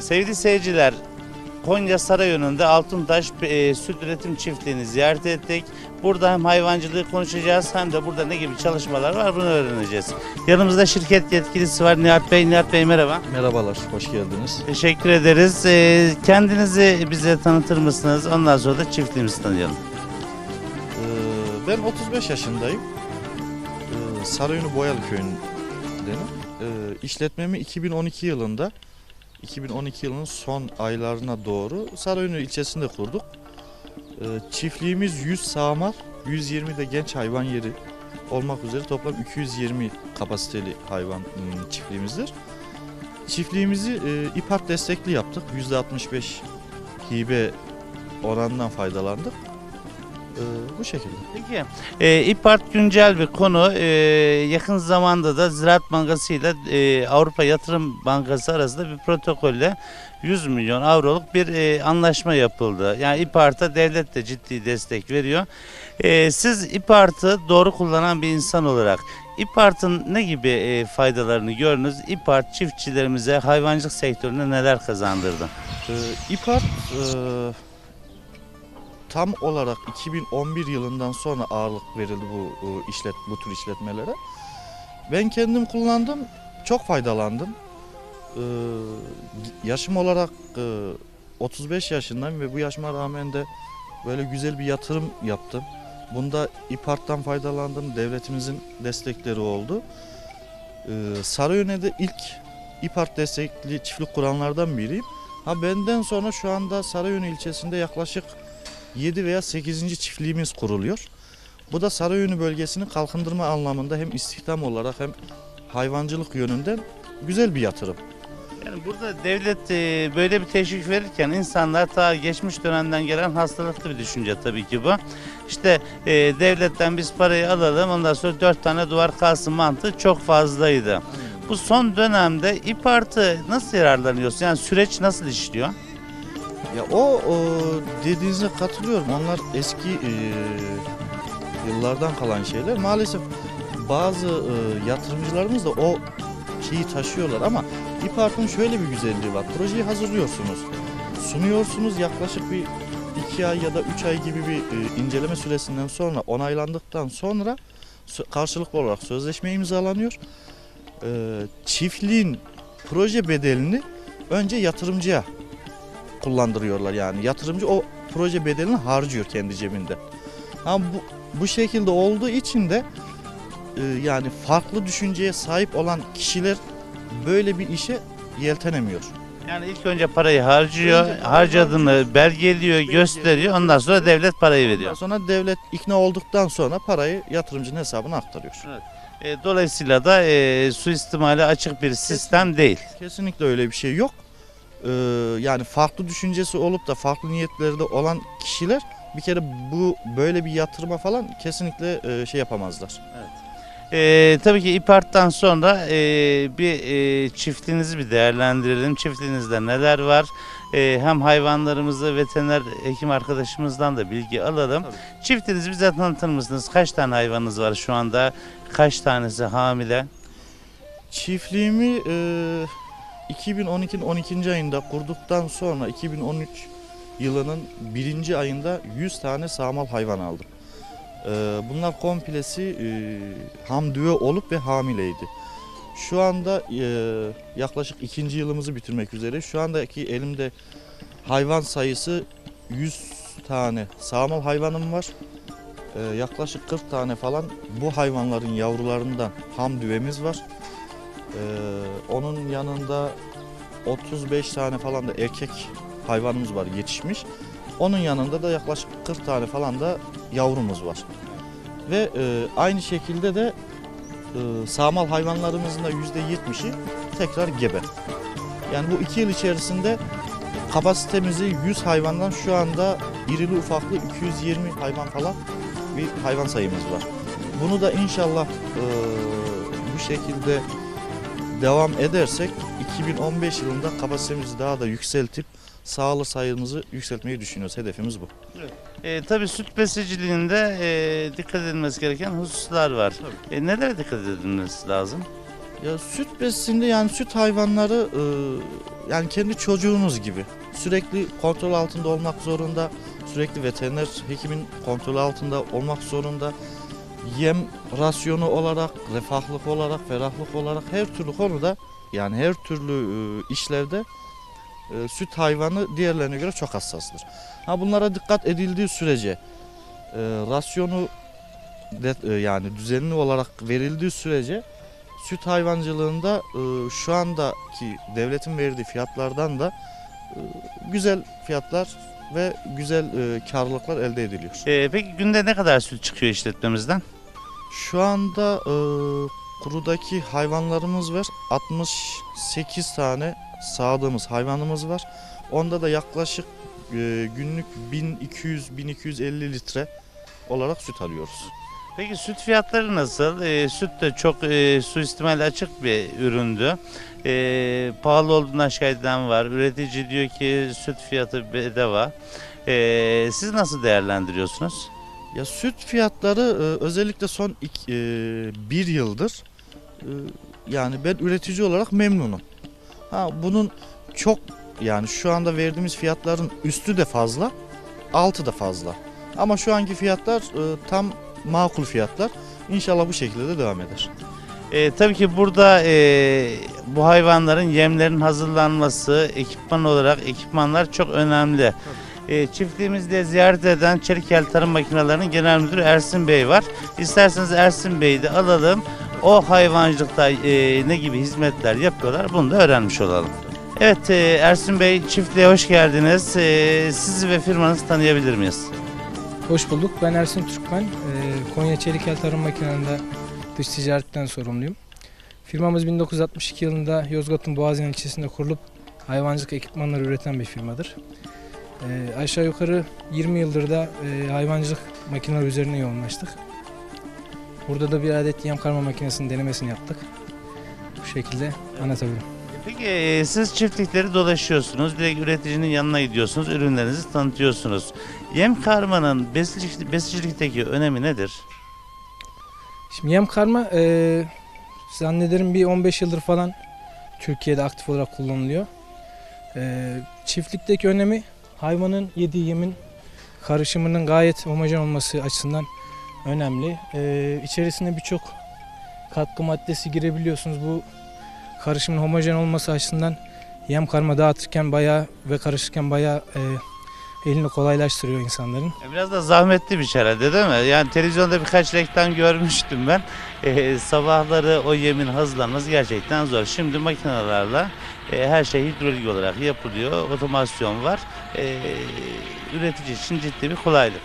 Sevgili seyirciler, Konya Sarayönü'nde Altıntaş e, Süt Üretim Çiftliği'ni ziyaret ettik. Burada hem hayvancılığı konuşacağız hem de burada ne gibi çalışmalar var bunu öğreneceğiz. Yanımızda şirket yetkilisi var Nihat Bey. Nihat Bey merhaba. Merhabalar, hoş geldiniz. Teşekkür ederiz. E, kendinizi bize tanıtır mısınız? Ondan sonra da çiftliğimizi tanıyalım. Ee, ben 35 yaşındayım. Ee, Sarayönü Boyalı köyündenim. Ee, işletmemi 2012 yılında, 2012 yılının son aylarına doğru Sarayönü ilçesinde kurduk. Ee, çiftliğimiz 100 sağmal, 120 de genç hayvan yeri olmak üzere toplam 220 kapasiteli hayvan ım, çiftliğimizdir. Çiftliğimizi e, İPART destekli yaptık. %65 hibe oranından faydalandık. Ee, bu şekilde. Peki, e, İPART güncel bir konu. E, yakın zamanda da Ziraat Bankası ile e, Avrupa Yatırım Bankası arasında bir protokolle 100 milyon avroluk bir e, anlaşma yapıldı. Yani İPART'a devlet de ciddi destek veriyor. E, siz İPART'ı doğru kullanan bir insan olarak İPART'ın ne gibi e, faydalarını gördünüz? İPART çiftçilerimize hayvancılık sektöründe neler kazandırdı? Ee, İPART e, tam olarak 2011 yılından sonra ağırlık verildi bu e, işlet bu tür işletmelere. Ben kendim kullandım, çok faydalandım. Ee, yaşım olarak e, 35 yaşındayım ve bu yaşıma rağmen de böyle güzel bir yatırım yaptım. Bunda İPART'tan faydalandım, devletimizin destekleri oldu. Ee, Sarıyönü'de ilk İPART destekli çiftlik kuranlardan biriyim. Ha benden sonra şu anda Sarayönü ilçesinde yaklaşık 7 veya 8. çiftliğimiz kuruluyor. Bu da Sarayönü bölgesini kalkındırma anlamında hem istihdam olarak hem hayvancılık yönünden güzel bir yatırım. Yani burada devlet e, böyle bir teşvik verirken insanlar ta geçmiş dönemden gelen hastalıklı bir düşünce tabii ki bu. İşte e, devletten biz parayı alalım ondan sonra dört tane duvar kalsın mantığı çok fazlaydı. Bu son dönemde İPART'ı nasıl yararlanıyorsun? Yani süreç nasıl işliyor? Ya o, o dediğinize katılıyorum. Onlar eski e, yıllardan kalan şeyler. Maalesef bazı e, yatırımcılarımız da o şeyi taşıyorlar ama İPART'ın şöyle bir güzelliği var. Projeyi hazırlıyorsunuz. Sunuyorsunuz yaklaşık bir iki ay ya da üç ay gibi bir e, inceleme süresinden sonra onaylandıktan sonra karşılıklı olarak sözleşme imzalanıyor. E, çiftliğin proje bedelini önce yatırımcıya kullandırıyorlar yani. Yatırımcı o proje bedelini harcıyor kendi cebinde. Ama bu, bu şekilde olduğu için de e, yani farklı düşünceye sahip olan kişiler böyle bir işe yeltenemiyor. Yani ilk önce parayı harcıyor, Önce harcadığını belgeliyor, gösteriyor. Ondan sonra devlet parayı Ondan veriyor. sonra devlet ikna olduktan sonra parayı yatırımcının hesabına aktarıyor. E, dolayısıyla da e, suistimale açık bir sistem değil. Kesinlikle öyle bir şey yok. Ee, yani farklı düşüncesi olup da farklı niyetleri de olan kişiler bir kere bu böyle bir yatırıma falan kesinlikle e, şey yapamazlar. Ee, tabii ki İPART'tan sonra e, bir e, çiftliğinizi bir değerlendirelim. Çiftliğinizde neler var? E, hem hayvanlarımızı veteriner hekim arkadaşımızdan da bilgi alalım. Tabii. Çiftliğinizi bize tanıtır mısınız? Kaç tane hayvanınız var şu anda? Kaç tanesi hamile? Çiftliğimi e, 2012'nin 12. ayında kurduktan sonra 2013 yılının birinci ayında 100 tane sağmal hayvan aldım. E, bunlar komplesi e, ham düve olup ve hamileydi. Şu anda e, yaklaşık ikinci yılımızı bitirmek üzere. Şu andaki elimde hayvan sayısı 100 tane sağmal hayvanım var. E, yaklaşık 40 tane falan bu hayvanların yavrularından ham düvemiz var. Ee, onun yanında 35 tane falan da erkek hayvanımız var yetişmiş. Onun yanında da yaklaşık 40 tane falan da yavrumuz var. Ve e, aynı şekilde de e, sağmal hayvanlarımızın da %70'i tekrar gebe. Yani bu iki yıl içerisinde kapasitemizi 100 hayvandan şu anda irili ufaklı 220 hayvan falan bir hayvan sayımız var. Bunu da inşallah e, bu şekilde devam edersek 2015 yılında kapasitemizi daha da yükseltip sağlı sayımızı yükseltmeyi düşünüyoruz. Hedefimiz bu. E, tabii süt besiciliğinde e, dikkat edilmesi gereken hususlar var. E, nelere dikkat edilmesi lazım? Ya süt besinde yani süt hayvanları e, yani kendi çocuğunuz gibi. Sürekli kontrol altında olmak zorunda. Sürekli veteriner hekimin kontrolü altında olmak zorunda. Yem rasyonu olarak, refahlık olarak, ferahlık olarak her türlü konuda yani her türlü e, işlevde e, süt hayvanı diğerlerine göre çok hassastır. Ha bunlara dikkat edildiği sürece e, rasyonu de, e, yani düzenli olarak verildiği sürece süt hayvancılığında e, şu andaki devletin verdiği fiyatlardan da e, güzel fiyatlar ve güzel e, karlılıklar elde ediliyor. E, peki günde ne kadar süt çıkıyor işletmemizden? Şu anda e, kurudaki hayvanlarımız var. 68 tane sağdığımız hayvanımız var. Onda da yaklaşık e, günlük 1200-1250 litre olarak süt alıyoruz. Peki süt fiyatları nasıl? E, süt de çok e, suistimale açık bir üründü. E, pahalı olduğundan şikayet eden var. Üretici diyor ki süt fiyatı bedava. E, siz nasıl değerlendiriyorsunuz? Ya süt fiyatları e, özellikle son iki, e, bir yıldır e, yani ben üretici olarak memnunum. Ha bunun çok yani şu anda verdiğimiz fiyatların üstü de fazla, altı da fazla. Ama şu anki fiyatlar e, tam makul fiyatlar. İnşallah bu şekilde de devam eder. E, tabii ki burada e, bu hayvanların yemlerin hazırlanması, ekipman olarak ekipmanlar çok önemli. E, çiftliğimizde ziyaret eden Çelikel Tarım Makinelerinin Genel Müdürü Ersin Bey var. İsterseniz Ersin Bey'i de alalım. O hayvancılıkta e, ne gibi hizmetler yapıyorlar bunu da öğrenmiş olalım. Evet e, Ersin Bey çiftliğe hoş geldiniz. E, sizi ve firmanızı tanıyabilir miyiz? Hoş bulduk. Ben Ersin Türkmen. Ee, Konya Çelikel Tarım Makinelerinde dış ticaretten sorumluyum. Firmamız 1962 yılında Yozgat'ın Boğaziyen ilçesinde kurulup hayvancılık ekipmanları üreten bir firmadır. Ee, aşağı yukarı 20 yıldır da e, hayvancılık makineleri üzerine yoğunlaştık. Burada da bir adet yem karma makinesinin denemesini yaptık. Bu şekilde anlatabilirim. Peki e, siz çiftlikleri dolaşıyorsunuz, direkt üreticinin yanına gidiyorsunuz, ürünlerinizi tanıtıyorsunuz. Yem karmanın besicilik, besicilikteki önemi nedir? Şimdi yem karma e, zannederim bir 15 yıldır falan Türkiye'de aktif olarak kullanılıyor. E, çiftlikteki önemi hayvanın yediği yemin karışımının gayet homojen olması açısından önemli. E, içerisine birçok katkı maddesi girebiliyorsunuz. Bu karışımın homojen olması açısından yem karma dağıtırken bayağı ve karışırken bayağı e, elini kolaylaştırıyor insanların. E, Biraz da zahmetli bir şey herhalde değil mi? Yani televizyonda birkaç reklam görmüştüm ben. E, sabahları o yemin hazırlanması gerçekten zor. Şimdi makinelerle e, her şey hidrolik olarak yapılıyor. Otomasyon var. E, üretici için ciddi bir kolaylık.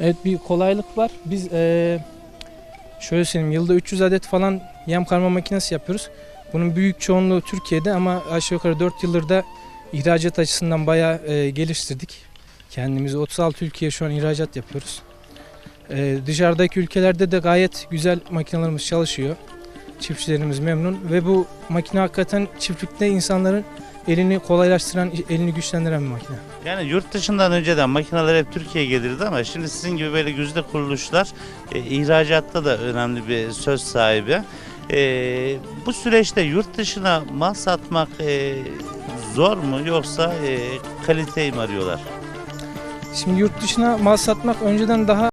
Evet bir kolaylık var. Biz eee, şöyle söyleyeyim yılda 300 adet falan yem karma makinesi yapıyoruz. Bunun büyük çoğunluğu Türkiye'de ama aşağı yukarı 4 yıldır da ihracat açısından bayağı eee, geliştirdik. Kendimizi 36 ülkeye şu an ihracat yapıyoruz. Eee, dışarıdaki ülkelerde de gayet güzel makinelerimiz çalışıyor. Çiftçilerimiz memnun ve bu makine hakikaten çiftlikte insanların elini kolaylaştıran, elini güçlendiren bir makine. Yani yurt dışından önceden makineler hep Türkiye'ye gelirdi ama şimdi sizin gibi böyle güzde kuruluşlar e, ihracatta da önemli bir söz sahibi. E, bu süreçte yurt dışına mal satmak e, zor mu yoksa e, kaliteyi mi arıyorlar? Şimdi yurt dışına mal satmak önceden daha